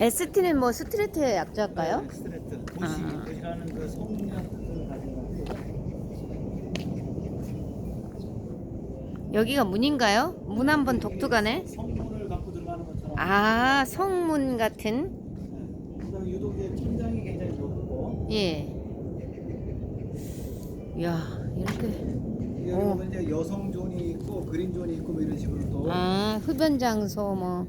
에스티는 뭐 스트레스의 약자일까요? 네, 스트레트. 도시, 아. 도시라는 그 성향 특성을 가진 건데 여기가 문인가요? 문 한 번 독특하네. 성문을 갖고 들어가는 것처럼. 아, 성문 같은. 네. 그다음에 유독 이제 천장이 굉장히 높고 예. 이야, 이렇게. 여기 어. 보면 이제 여성 존이 있고 그린 존이 있고 뭐 이런 식으로 또 아, 흡연 장소 뭐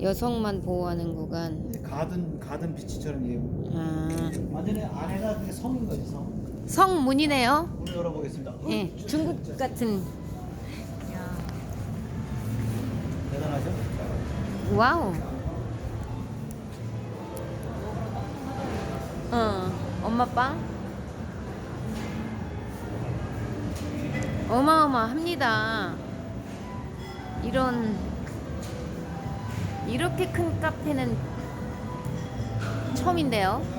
여성만 보호하는 구간. 가든 가든 비치처럼 이게 아, 완전히 안에가 그게 성인 거지 성. 성문이네요. 문을 열어보겠습니다. 예, 중국 같은. 대단하죠? 와우. 어, 엄마 빵? 어마어마합니다. 이런, 이렇게 큰 카페는 처음인데요.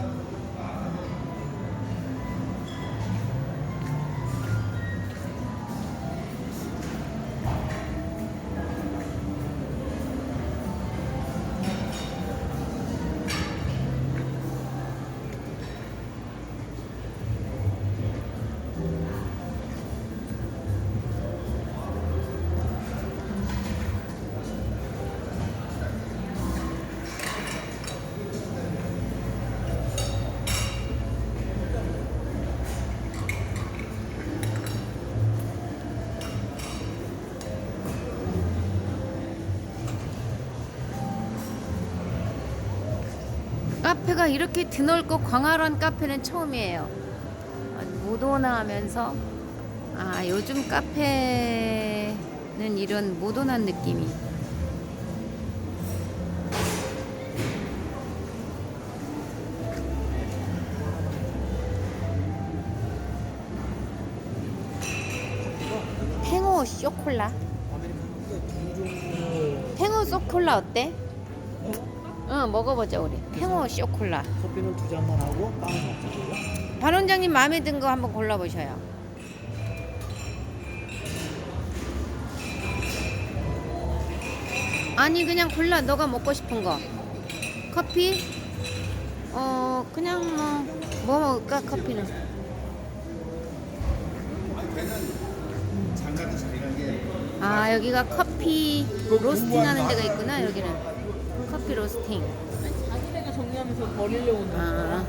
카페가 이렇게 드넓고 광활한 카페는 처음이에요. 아주 모던하면서 아 요즘 카페는 이런 모던한 느낌이. 탱오 쇼콜라. 탱오 쇼콜라 어때? 응 먹어보자 우리. 탱오 쇼콜라. 커피는 두 잔만 하고 빵은 없어요. 반 원장님 마음에 든 거 한번 골라보셔요. 아니 그냥 골라 너가 먹고 싶은 거. 커피? 어 그냥 뭐 뭐 먹을까 커피는? 아 여기가 커피 로스팅하는 데가 있구나 여기는 커피 로스팅. 자기네가 정리하면서 버리려고 아.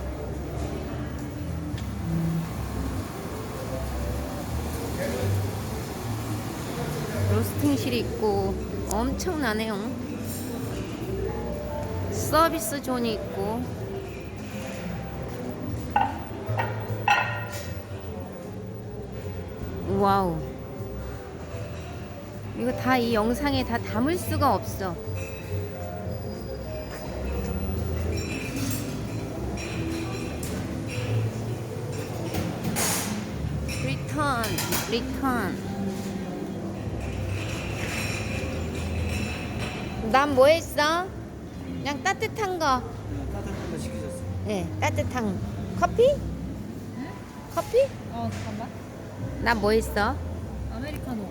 로스팅실이 있고 엄청나네요. 서비스 존이 있고 와우. 이거 다 이 영상에 다 담을 수가 없어. 리턴. 난 뭐 했어? 그냥 따뜻한 거. 따뜻한 거 시키셨어요. 네, 따뜻한 커피? 커피? 어 잠깐만 난 뭐 했어? 아메리카노